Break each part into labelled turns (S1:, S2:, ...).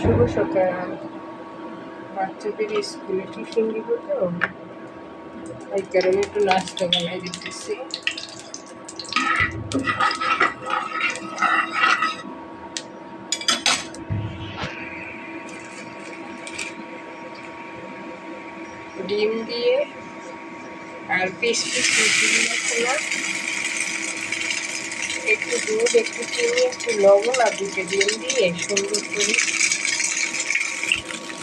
S1: শুভ সকাল। বাচ্চাদের স্কুলে টিফিন দিব তো। এই কারণে একটু নাস্তা বানিয়ে দিতেছি। ডিম দিয়ে আর পিস পিস একটু দুধ, একটু চিনি, একটু লবণ আর দুটো ডিম দিয়ে সুন্দর করে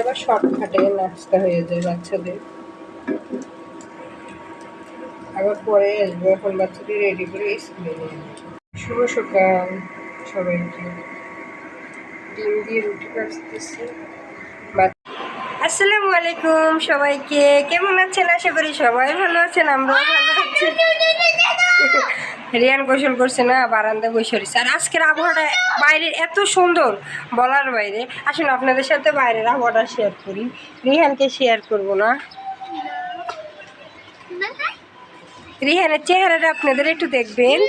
S1: আবার শর্টকাটে নাস্তা হয়ে যায় বাচ্চাদের। আবার পরে আসব এখন বাচ্চাদের রেডি করে স্কুলে নিয়ে। শুভ সকাল সবাইকে। ডিম দিয়ে রুটি ভাজতেছি। আসসালামু আলাইকুম সবাইকে। কেমন আছেন? আশা করি সবাই ভালো আছেন, আমরাও ভালো আছি। রিয়ান গোসল করছে না বারান্দা বসে রয়েছে। আর আজকের আবহাওয়াটা বাইরের এত সুন্দর, বলার বাইরে। আসুন আপনাদের সাথে বাইরের আবহাওয়াটা শেয়ার করি। রিহানকে শেয়ার করব না। রিহানের চেহারাটা আপনাদের একটু দেখবেন।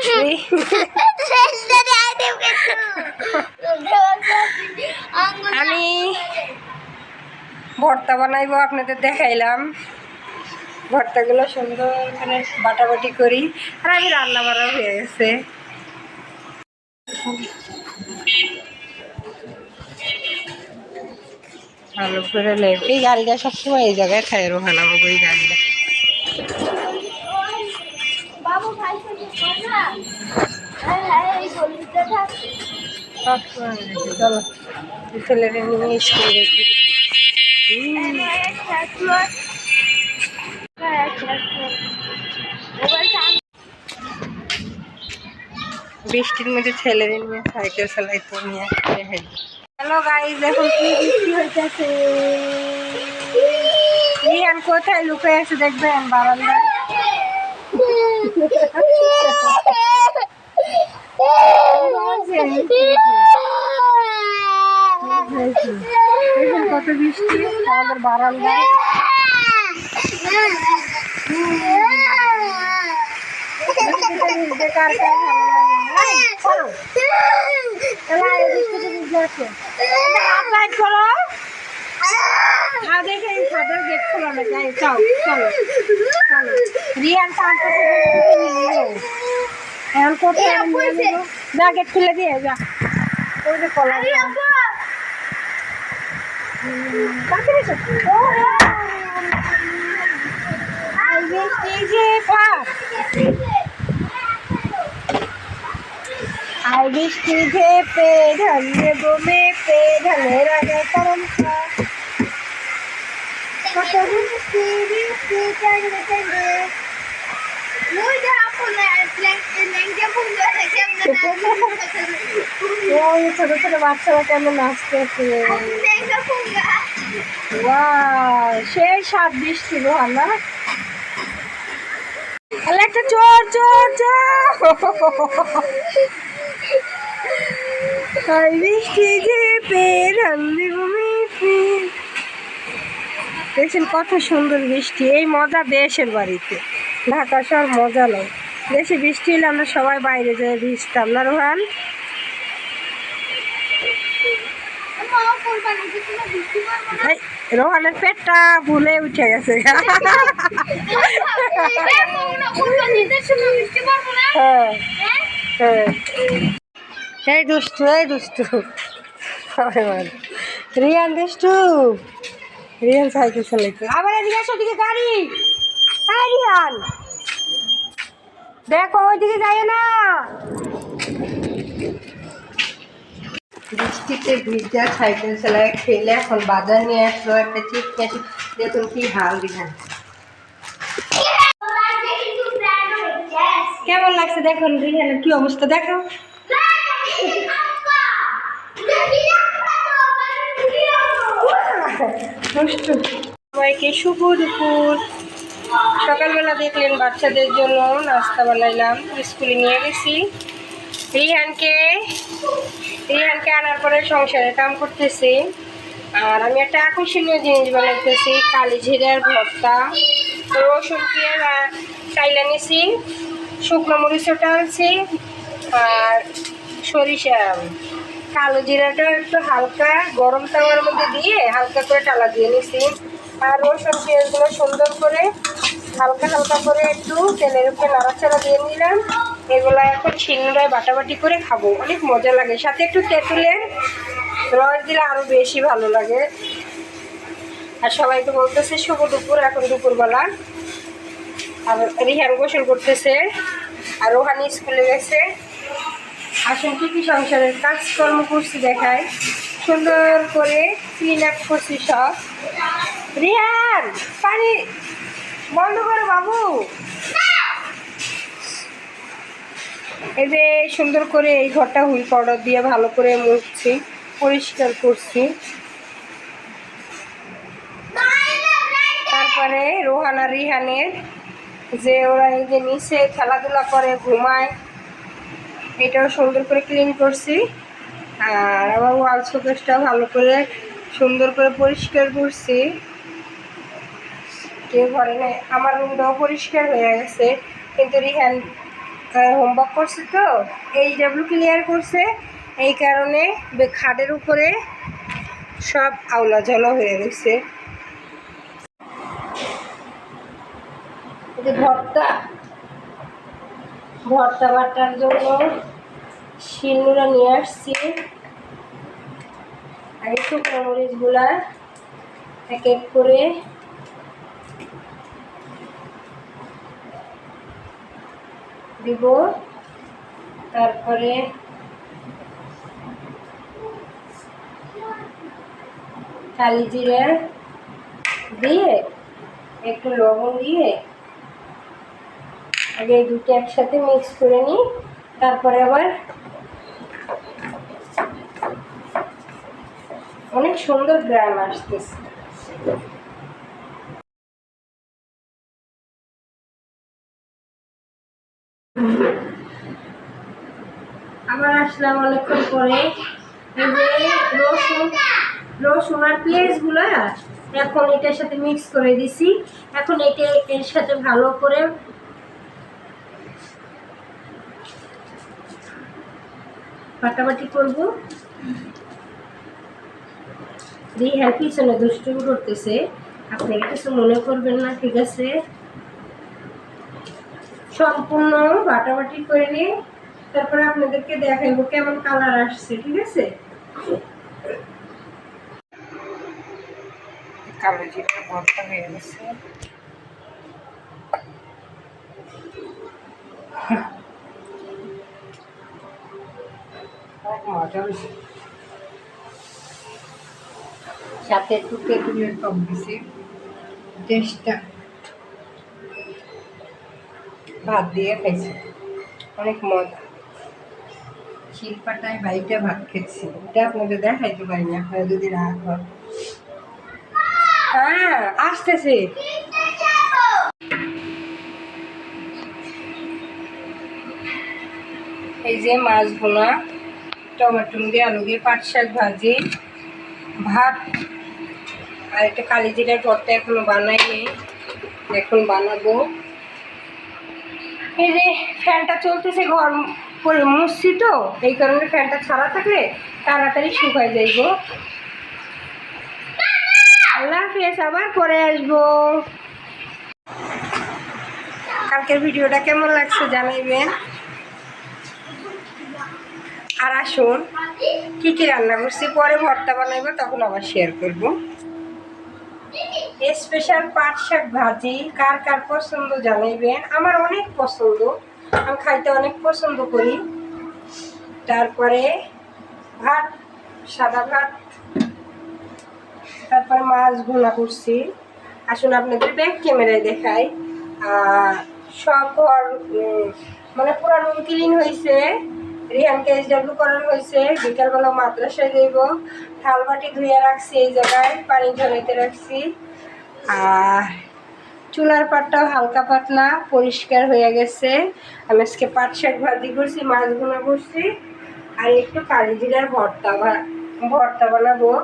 S1: আমি ভর্তা বানাইবো আপনাদের দেখাইলাম। ভর্তাগুলো সুন্দর করে বাটাবাটি করি আর আমি রান্না বাড়া হয়ে গেছে। ভালো করে নেব এই গাড়িটা সবসময় এই জায়গায় খাই রোহান আমাকে ওই গাড়িটা
S2: বাবু ভাই হ্যাঁ হ্যাঁ এই গলিতে থাক
S1: সবসময় রেখে চলো। ছেলেরা নিয়ে স্কুলে রেখে বৃষ্টির মধ্যে ছেলেদের নিয়ে সাইকেল চালাইতে নিয়ে হ্যালো গাইজ এখন কি বৃষ্টি হইতেছে? রিহান কোথায় লুকে আছে দেখবেন বারান্দায়। কত বৃষ্টি আমাদের বারান্দায় কার কার ভালো লাগে এই, চলো। এলা, এই বৃষ্টিতে ভিজে আছে। হাত করো। দেখে এই ছাদের গেট রিয়ান এখন নেব? যা গেট খুলে দিয়ে যা। ওই যে কলা কাছে এসো। ও, এই বৃষ্টি যে পাক। আর বৃষ্টি যে পে ঢলে বোমে পে ঢলে রাগে করম কত বৃষ্টি বৃষ্টি টাইমে টাইমে ওই ছোট ছোট বাচ্চারা কেমন নাচতেছে ওয়াও সেই সাত বৃষ্টি রোহান না একটা চোর চোর চোর বৃষ্টি যে পের হলদি ভূমি দেখছেন কত সুন্দর বৃষ্টি, এই মজা দেশের বাড়িতে। ঢাকা শহর মজা নয় দেশে বৃষ্টি হলে আমরা সবাই বাইরে যাই ভিজতাম। না, রোহান? রোহানের পেটটা ভুলে উঠে গেছে। হ্যাঁ হ্যাঁ। এই দুষ্টু এই দুষ্টু। রিয়ান দুষ্টু। রিয়ান সাইকেল চালাইতে। আবার এদিকে গাড়ি। হ্যাঁ রিয়ান। দেখো ওইদিকে যাইও না। বৃষ্টিতে ভিজা সাইকেল চালায় খেলে এখন বাজার নিয়ে আসলো একটা চিপ নিয়ে দেখুন কি হাল বিধান কেমন লাগছে দেখুন রিহানের কি অবস্থা দেখো। সবাইকে শুভ দুপুর। সকালবেলা দেখলেন বাচ্চাদের জন্য নাস্তা বানাইলাম, স্কুলে নিয়ে গেছি। রিহানকে রিহানকে আনার পরে সংসারে কাম করতেছি। আর আমি একটা আকর্ষণীয় জিনিস বানাইতেছি, কালি জিরার ভর্তা, রসুন পেঁয়াজ আর চাইলা নিছি শুকনো মরিচটা আনছি, আর সরিষা কালো জিরাটা একটু হালকা, গরম তাওয়ার মধ্যে দিয়ে হালকা করে টালা দিয়ে নিছি আর রসুন পেঁয়াজগুলো সুন্দর করে হালকা হালকা করে একটু তেলের উপরে নাড়াচাড়া দিয়ে নিলাম। এগুলো এখন শিলনোড়ায় বাটাবাটি করে খাব। অনেক মজা লাগে। সাথে একটু তেঁতুলের রস দিলে আরও বেশি ভালো লাগে। আর সবাইকে বলতেছে, শুভ দুপুর, এখন দুপুরবেলা। আর রিহান গোসল করতেছে। আর রোহানি স্কুলে গেছে। আসুন, কি কি সংসারের কাজকর্ম করছি দেখায় সুন্দর করে ক্লিন আপ করছি সব। রিহান, পানি বন্ধ করো বাবু। এই যে সুন্দর করে এই ঘরটা হুইল পাউডার দিয়ে ভালো করে মুছছি, পরিষ্কার করছি। তারপরে রোহানা রিহানের যে ওরা এই যে নিচে খেলাধুলা করে, ঘুমায়, এটাও সুন্দর করে ক্লিন করছি। আর আমার ওয়াল শোকেসটাও ভালো করে সুন্দর করে পরিষ্কার করছি। কেউ ঘরে নেই। আমার রুমটাও পরিষ্কার হয়ে গেছে, কিন্তু রিহান হোমওয়ার্ক করছে তো এই ডাব্লু ক্লিয়ার করছে। এই কারণে খাটের উপরে সব আওলা জলা হয়ে গেছে ভর্তা ভর্তা বাটার জন্য শিলনোড়া নিয়ে আসছি। আগে শুকনো মরিচগুলা এক এক করে দিব। তারপরে কালি জিরা দিয়ে একটু লবণ দিয়ে আগে দুটো একসাথে মিক্স করে নিই। তারপরে আবার অনেক সুন্দর গ্রাম আসতেছে। আবার আসলাম অনেকক্ষণ পরে। রসুন রসুন আর পেঁয়াজগুলো এখন এটার সাথে মিক্স করে দিছি। এখন এটা এর সাথে ভালো করে বাটাবাটি করব। রিহার পিছনে দুষ্টু করতেছে। আপনারা কিছু মনে করবেন না, ঠিক আছে? সম্পূর্ণ বাটাবাটি করে নিয়ে তারপরে আপনাদেরকে দেখাইবো কেমন কালার আসছে, ঠিক আছে? সাথে একটু তেঁতুলের টক দিছি টেস্টটা ভাত দিয়ে খাইছি। অনেক মজা। শিলপাটায় বাড়িটা ভাত খেয়েছি। এটা আপনাদের দেখাইতে পারি না আপনারা যদি রাগ হয় হ্যাঁ আসতেছে। এই যে মাছ ভোনা টমেটো দিয়ে আলু দিয়ে পাট শাক ভাজি ভাত আর একটা কালি জিরার ভর্তা এখনও বানাইনি। এখন বানাবো। এই যে ফ্যানটা চলতেছে ঘর মুছছি তো, এই কারণে ফ্যানটা ছাড়া থাকলে তাড়াতাড়ি শুকায় যাইব। আল্লাহ হাফিজ, আবার পরে আসব। কালকের ভিডিওটা কেমন লাগছে জানাইবেন আর আসুন, কী কী রান্না করছি, পরে ভর্তা বানাইবো, তখন আবার শেয়ার করব। স্পেশাল পাট শাক ভাজি, কার কার পছন্দ জানাইবেন? আমার অনেক পছন্দ। আমি খাইতে অনেক পছন্দ করি। তারপরে ভাত, সাদা ভাত, তারপরে মাছ ভুনা করছি। আসুন আপনাদের ব্যাক ক্যামেরায় দেখাই। সব মানে পুরো রুম ক্লিন হয়েছে রিহানকে এইচডাব্লিউ করানো হয়েছে বিকালবেলা মাদ্রাসায় যাইব। থালবাটি ধুয়ে রাখছি, এই জায়গায় পানি ঝরাইতে রাখছি। আর চুলার পাটটাও হালকা পাতলা, পরিষ্কার হয়ে গেছে। আমি আজকে পাট শাক ভাজি করছি, মাছ ভুনা করছি। আর একটু কালি জিরার ভর্তা ভর্তা বানাবো।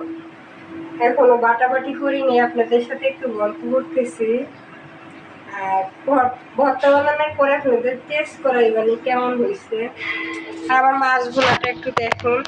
S1: এখনও বাটাবাটি করিনি, আপনাদের সাথে একটু গল্প করতেছি। আর ভর- ভর্তা বানানোর পরে আপনাদের টেস্ট করাই মানে কেমন হয়েছে। আর আমার মাছ ভুনাটা একটু দেখুন।